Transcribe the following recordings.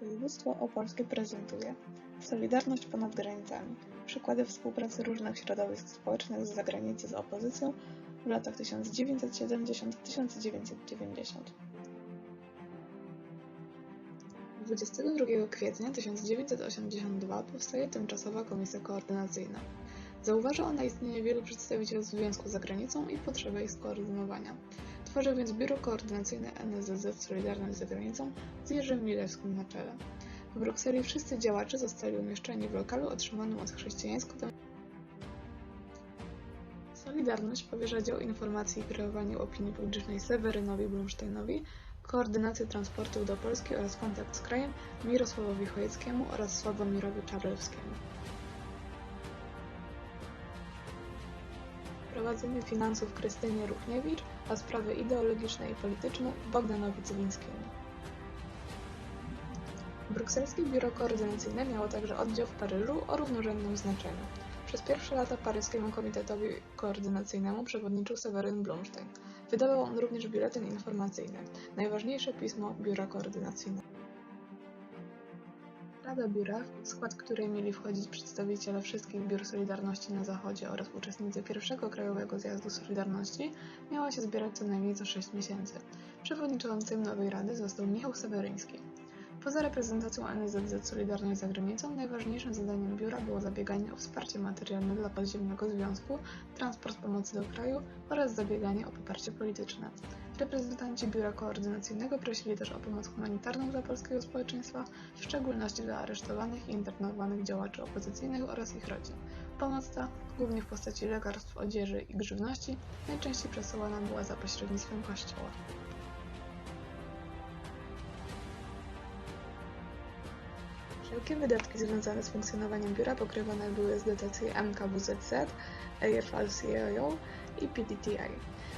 Województwo opolskie prezentuje solidarność ponad granicami, przykłady współpracy różnych środowisk społecznych z zagranicy z opozycją w latach 1970-1990. 22 kwietnia 1982 powstaje Tymczasowa Komisja Koordynacyjna. Zauważa ona istnienie wielu przedstawicielstw Związku za granicą i potrzebę ich skoordynowania. Tworzy więc Biuro Koordynacyjne NSZZ Solidarność za granicą z Jerzym Milewskim na czele. W Brukseli wszyscy działacze zostali umieszczeni w lokalu otrzymanym od chrześcijańsko Solidarność powierza dział informacji i kreowaniu opinii publicznej Sewerynowi Blumsteinowi, koordynację transportu do Polski oraz kontakt z krajem Mirosławowi Chojeckiemu oraz Sławomirowi Czarlewskiemu. Prowadzenie finansów Krystynie Ruchniewicz, a sprawy ideologiczne i polityczne Bogdanowi Cywińskiemu. Brukselskie Biuro Koordynacyjne miało także oddział w Paryżu o równorzędnym znaczeniu. Przez pierwsze lata paryskiemu komitetowi koordynacyjnemu przewodniczył Seweryn Blumstein. Wydawał on również biuletyn informacyjny, najważniejsze pismo Biura Koordynacyjnego. Rada Biura, w skład której mieli wchodzić przedstawiciele wszystkich biur Solidarności na Zachodzie oraz uczestnicy pierwszego Krajowego Zjazdu Solidarności, miała się zbierać co najmniej co 6 miesięcy. Przewodniczącym nowej rady został Michał Seweryński. Poza reprezentacją NSZZ Solidarność za granicą, najważniejszym zadaniem biura było zabieganie o wsparcie materialne dla podziemnego związku, transport pomocy do kraju oraz zabieganie o poparcie polityczne. Reprezentanci biura koordynacyjnego prosili też o pomoc humanitarną dla polskiego społeczeństwa, w szczególności dla aresztowanych i internowanych działaczy opozycyjnych oraz ich rodzin. Pomoc ta, głównie w postaci lekarstw, odzieży i grzywności, najczęściej przesyłana była za pośrednictwem kościoła. Wszelkie wydatki związane z funkcjonowaniem biura pokrywane były z dotacji MKWZZ, AFL-CIO i PDTI.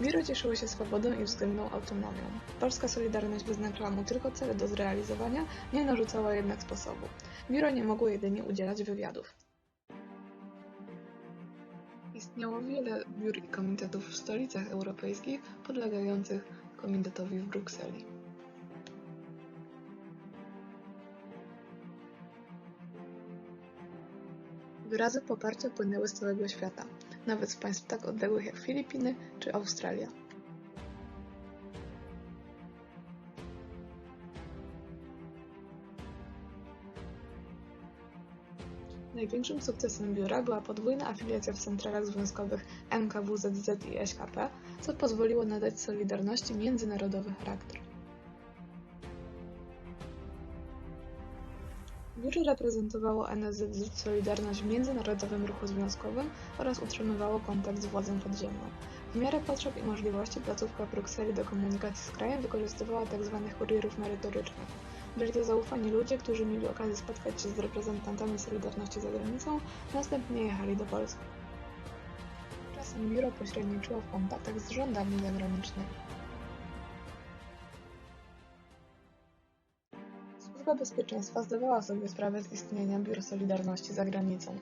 Biuro cieszyło się swobodą i względną autonomią. Polska Solidarność wyznaczała mu tylko cele do zrealizowania, nie narzucała jednak sposobu. Biuro nie mogło jedynie udzielać wywiadów. Istniało wiele biur i komitetów w stolicach europejskich podlegających komitetowi w Brukseli. Wyrazy poparcia płynęły z całego świata, nawet z państw tak odległych jak Filipiny czy Australia. Największym sukcesem biura była podwójna afiliacja w centralach związkowych NKWZZ i SKP, co pozwoliło nadać Solidarności międzynarodowy charakter. Biuro reprezentowało NSZZ Solidarność w międzynarodowym ruchu związkowym oraz utrzymywało kontakt z władzą podziemną. W miarę potrzeb i możliwości placówka w Brukseli do komunikacji z krajem wykorzystywała tzw. kurierów merytorycznych. Byli to zaufani ludzie, którzy mieli okazję spotkać się z reprezentantami Solidarności za granicą, następnie jechali do Polski. Czasem biuro pośredniczyło w kontaktach z rządami zagranicznymi. Służba Bezpieczeństwa zdawała sobie sprawę z istnienia Biur Solidarności za granicą.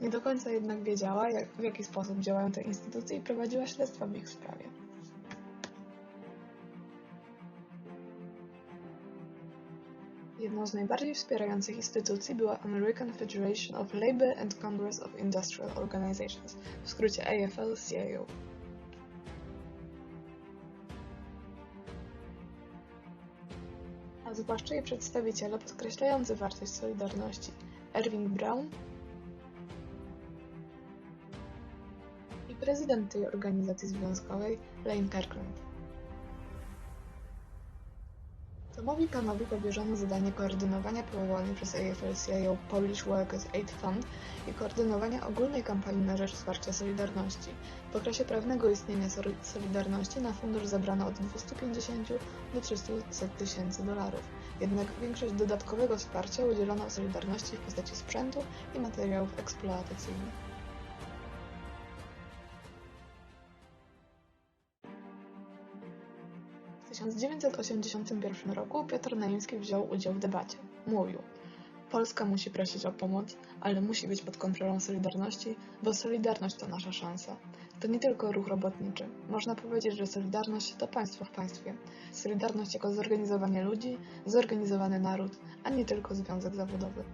Nie do końca jednak wiedziała, jak, w jaki sposób działają te instytucje i prowadziła śledztwa w ich sprawie. Jedną z najbardziej wspierających instytucji była American Federation of Labor and Congress of Industrial Organizations, w skrócie AFL-CIO. Zwłaszcza jej przedstawiciele podkreślający wartość Solidarności Erwin Brown i prezydent tej organizacji związkowej Lane Kirkland. Tomowi Kanowi powierzono zadanie koordynowania powołanej przez AFL-CIO Polish Workers Aid Fund i koordynowania ogólnej kampanii na rzecz wsparcia Solidarności. W okresie prawnego istnienia Solidarności na fundusz zabrano od 250 do 300 tysięcy dolarów. Jednak większość dodatkowego wsparcia udzielono Solidarności w postaci sprzętu i materiałów eksploatacyjnych. 1981 roku Piotr Naimski wziął udział w debacie. Mówił Polska musi prosić o pomoc, ale musi być pod kontrolą Solidarności, bo Solidarność to nasza szansa. To nie tylko ruch robotniczy. Można powiedzieć, że Solidarność to państwo w państwie. Solidarność jako zorganizowanie ludzi, zorganizowany naród, a nie tylko związek zawodowy.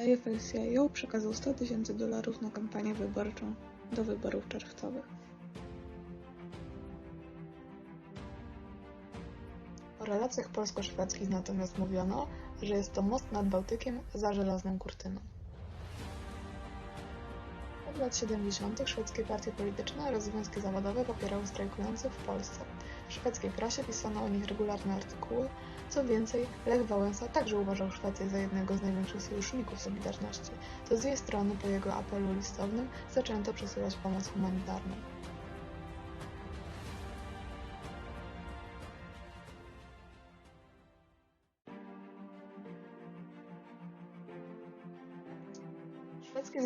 AFL-CIO przekazał 100 tysięcy dolarów na kampanię wyborczą do wyborów czerwcowych. O relacjach polsko-szwedzkich natomiast mówiono, że jest to most nad Bałtykiem za żelazną kurtyną. Od lat 70. szwedzkie partie polityczne oraz związki zawodowe popierały strajkujących w Polsce. W szwedzkiej prasie pisano o nich regularne artykuły. Co więcej, Lech Wałęsa także uważał Szwecję za jednego z największych sojuszników Solidarności. To z jej strony po jego apelu listownym zaczęto przesyłać pomoc humanitarną.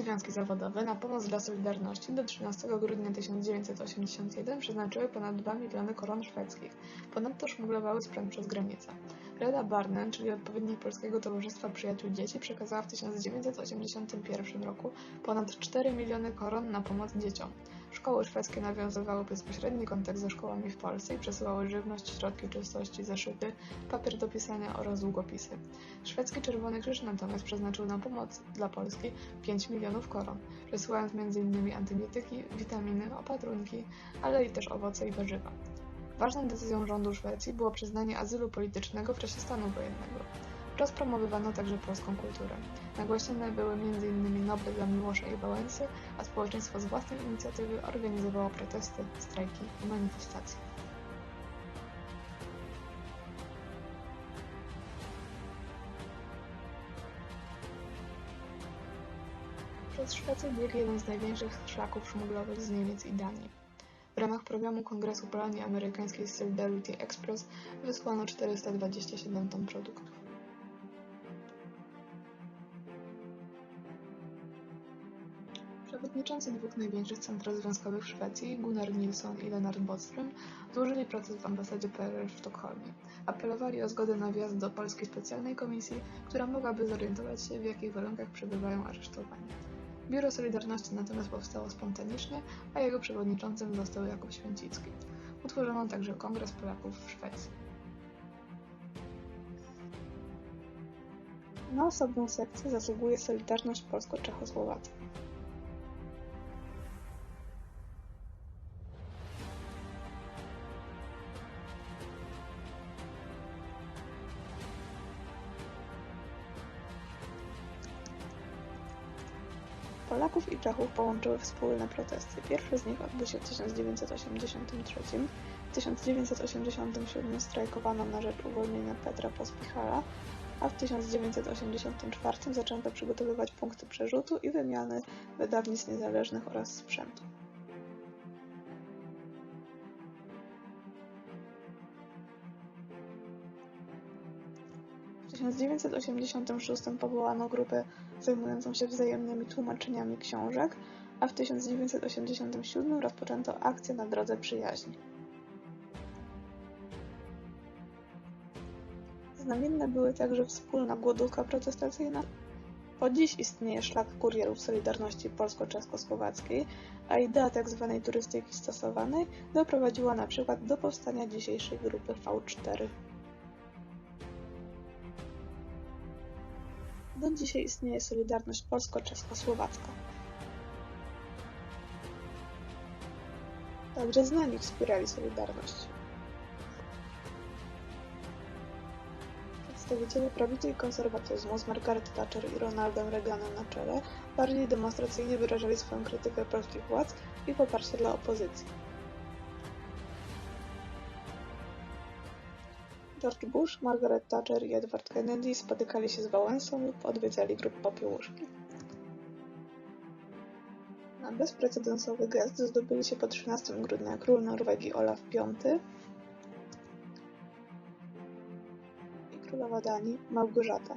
Związki zawodowe na pomoc dla Solidarności do 13 grudnia 1981 przeznaczyły ponad 2 miliony koron szwedzkich. Ponadto szmuglowały sprzęt przez granicę. Reda Barnen, czyli odpowiednik Polskiego Towarzystwa Przyjaciół Dzieci, przekazała w 1981 roku ponad 4 miliony koron na pomoc dzieciom. Szkoły szwedzkie nawiązywały bezpośredni kontakt ze szkołami w Polsce i przesyłały żywność, środki czystości, zeszyty, papier do pisania oraz długopisy. Szwedzki Czerwony Krzyż natomiast przeznaczył na pomoc dla Polski 5 milionów koron, przesyłając m.in. antybiotyki, witaminy, opatrunki, ale i też owoce i warzywa. Ważną decyzją rządu Szwecji było przyznanie azylu politycznego w czasie stanu wojennego. Rozpromowywano także polską kulturę. Nagłaśniane były m.in. Noble dla Miłosza i Wałęsy, a społeczeństwo z własnej inicjatywy organizowało protesty, strajki i manifestacje. Przez Szwecję biegł jeden z największych szlaków szmuglowych z Niemiec i Danii. W ramach programu Kongresu Polonii Amerykańskiej Solidarity Express wysłano 427 ton produktów. Przewodniczący dwóch największych centrów związkowych w Szwecji, Gunnar Nilsson i Lennart Bodström, złożyli protest w ambasadzie PRL w Sztokholmie. Apelowali o zgodę na wjazd do polskiej specjalnej komisji, która mogłaby zorientować się, w jakich warunkach przebywają aresztowani. Biuro Solidarności natomiast powstało spontanicznie, a jego przewodniczącym został Jakub Święcicki. Utworzono także Kongres Polaków w Szwecji. Na osobną sekcję zasługuje Solidarność Polsko-Czechosłowacka. Polaków i Czechów połączyły wspólne protesty. Pierwszy z nich odbył się w 1983. W 1987 strajkowano na rzecz uwolnienia Petra Pospichala, a w 1984 zaczęto przygotowywać punkty przerzutu i wymiany wydawnictw niezależnych oraz sprzętu. 1986 powołano grupę zajmującą się wzajemnymi tłumaczeniami książek, a w 1987 rozpoczęto akcję na drodze przyjaźni. Znamienne były także wspólna głodówka protestacyjna. Po dziś istnieje szlak kurierów Solidarności Polsko-Czeskosłowackiej, a idea tzw. Tak turystyki stosowanej doprowadziła na przykład do powstania dzisiejszej grupy V4. Dzisiaj istnieje Solidarność Polsko-Czeskosłowacka. Także znani wspierali Solidarność. Przedstawiciele prawicy i konserwatyzmu z Margaret Thatcher i Ronaldem Reaganem na czele bardziej demonstracyjnie wyrażali swoją krytykę polskich władz i poparcie dla opozycji. George Bush, Margaret Thatcher i Edward Kennedy spotykali się z Wałęsą lub odwiedzali grup Popiełuszki. Na bezprecedensowy gest zdobyli się po 13 grudnia król Norwegii Olaf V i królowa Danii Małgorzata.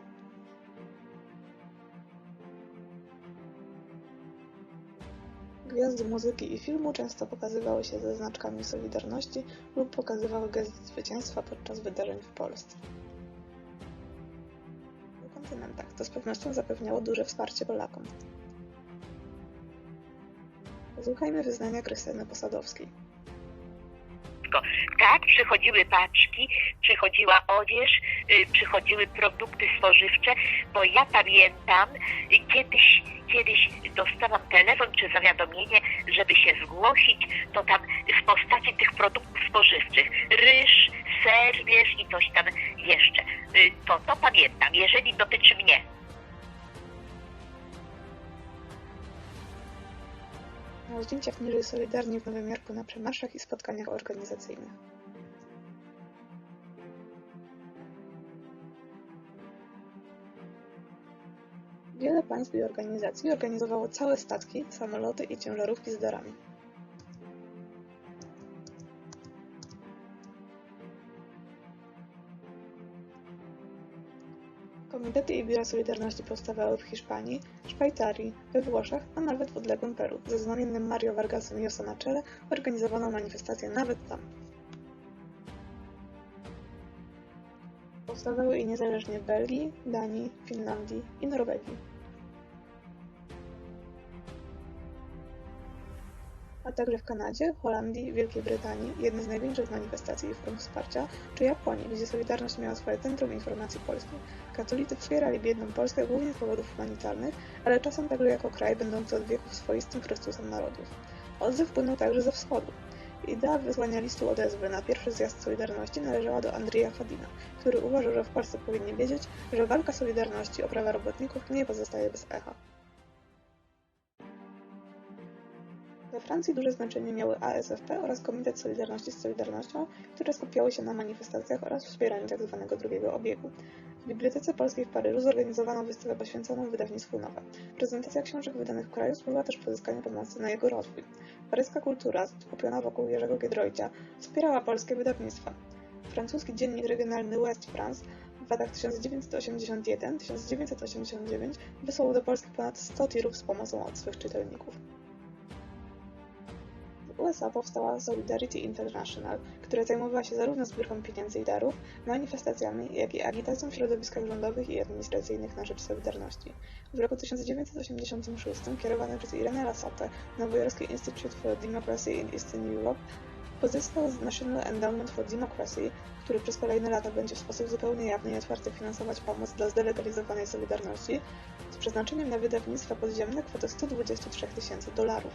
Gwiazdy muzyki i filmu często pokazywały się ze znaczkami Solidarności lub pokazywały gest zwycięstwa podczas wydarzeń w Polsce. Na kontynentach to z pewnością zapewniało duże wsparcie Polakom. Posłuchajmy wyznania Krystyny Posadowskiej. Tak, przychodziły paczki, przychodziła odzież, y, przychodziły produkty spożywcze, bo ja pamiętam, y, kiedyś, kiedyś dostałam telefon czy zawiadomienie, żeby się zgłosić, to tam w postaci tych produktów spożywczych, ryż, ser, wiesz, i coś tam jeszcze. Y, To, to pamiętam, jeżeli dotyczy mnie. Na zdjęciach niżej solidarni w Nowym Jorku na przemarszach i spotkaniach organizacyjnych. Wiele państw i organizacji organizowało całe statki, samoloty i ciężarówki z darami. Komitety i biura Solidarności powstawały w Hiszpanii, Szwajcarii, we Włoszech, a nawet w odległym Peru. Ze znamiennym Mario Vargasem Llosa na czele organizowano manifestacje nawet tam. Powstawały i niezależnie w Belgii, Danii, Finlandii i Norwegii. A także w Kanadzie, Holandii, Wielkiej Brytanii, jednej z największych manifestacji i form wsparcia, czy Japonii, gdzie Solidarność miała swoje Centrum Informacji Polskiej. Katolicy wspierali biedną Polskę głównie z powodów humanitarnych, ale czasem także jako kraj będący od wieków swoistym Chrystusem narodów. Odzew wpłynął także ze wschodu. Idea wysłania listu odezwy na pierwszy zjazd Solidarności należała do Andrija Fadina, który uważał, że w Polsce powinni wiedzieć, że walka Solidarności o prawa robotników nie pozostaje bez echa. We Francji duże znaczenie miały ASFP oraz Komitet Solidarności z Solidarnością, które skupiały się na manifestacjach oraz wspieraniu tzw. drugiego obiegu. W Bibliotece Polskiej w Paryżu zorganizowano wystawę poświęconą wydawnictwu Nowe. Prezentacja książek wydanych w kraju służyła też pozyskaniu pomocy na jego rozwój. Paryska kultura, skupiona wokół Jerzego Giedroycia, wspierała polskie wydawnictwa. Francuski dziennik regionalny West France w latach 1981-1989 wysłał do Polski ponad 100 tirów z pomocą od swych czytelników. USA powstała Solidarity International, która zajmowała się zarówno zbiórką pieniędzy i darów, manifestacjami, jak i agitacją w środowiskach rządowych i administracyjnych na rzecz Solidarności. W roku 1986 kierowany przez Irenę Lasatę Nowojorski Institute for Democracy in Eastern Europe pozyskał National Endowment for Democracy, który przez kolejne lata będzie w sposób zupełnie jawny i otwarty finansować pomoc dla zdelegalizowanej Solidarności z przeznaczeniem na wydawnictwa podziemne kwotę 123 tysięcy dolarów.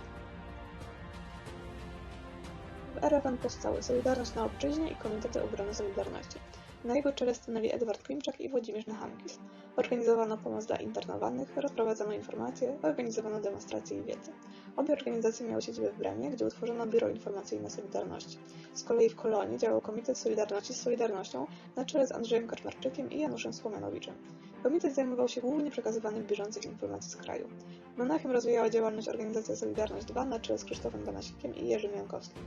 Erewan powstały Solidarność na Obczyźnie i Komitety Obrony Solidarności. Na jego czele stanęli Edward Klimczak i Włodzimierz Nachamkis. Organizowano pomoc dla internowanych, rozprowadzano informacje, organizowano demonstracje i wiedzę. Obie organizacje miały siedzibę w Bremie, gdzie utworzono Biuro Informacyjne Solidarności. Z kolei w Kolonii działał Komitet Solidarności z Solidarnością na czele z Andrzejem Kaczmarczykiem i Januszem Słomianowiczem. Komitet zajmował się głównie przekazywaniem bieżących informacji z kraju. Monachium rozwijała działalność organizacja Solidarność 2 na czele z Krzysztofem Banasikiem i Jerzym Jankowskim.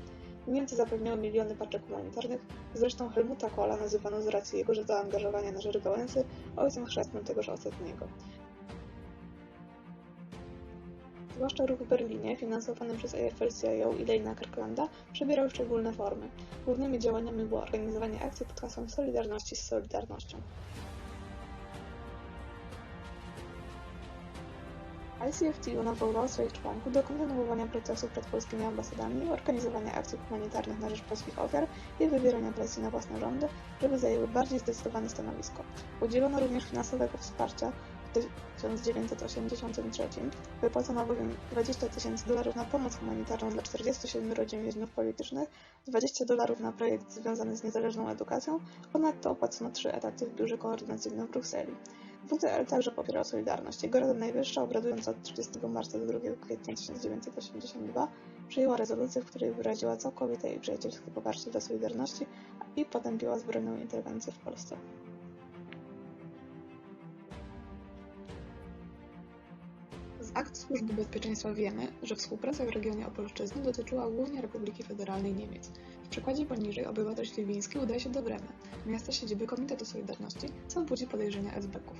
Niemcy zapewniały miliony paczek humanitarnych, zresztą Helmuta Kohla nazywano z racji jego zaangażowania na rzecz Wałęsy ojcem chrzestnym tegoż ostatniego. Zwłaszcza ruch w Berlinie, finansowany przez AFL-CIO i Lejna Kirklanda, przybierał szczególne formy. Głównymi działaniami było organizowanie akcji pod hasłem Solidarności z Solidarnością. ICFT nawoływał swoich członków do kontynuowania procesu przed polskimi ambasadami, organizowania akcji humanitarnych na rzecz polskich ofiar i wywierania presji na własne rządy, żeby zajęły bardziej zdecydowane stanowisko. Udzielono również finansowego wsparcia w 1983. Wypłacono bowiem 20 tysięcy dolarów na pomoc humanitarną dla 47 rodzin więźniów politycznych, 20 dolarów na projekt związany z niezależną edukacją, ponadto opłacono 3 etaty w biurze koordynacyjnym w Brukseli. WTL także popierał Solidarność. Jego Rada Najwyższa, obradując od 30 marca do 2 kwietnia 1982, przyjęła rezolucję, w której wyraziła całkowite i przyjacielskie poparcie dla Solidarności i potępiła zbrojną interwencję w Polsce. Akt Służby Bezpieczeństwa wiemy, że współpraca w regionie Opolszczyzny dotyczyła głównie Republiki Federalnej Niemiec. W przykładzie poniżej obywatel śliwiński udaje się do Bremy, miasta siedziby Komitetu Solidarności, co budzi podejrzenia SB-ków.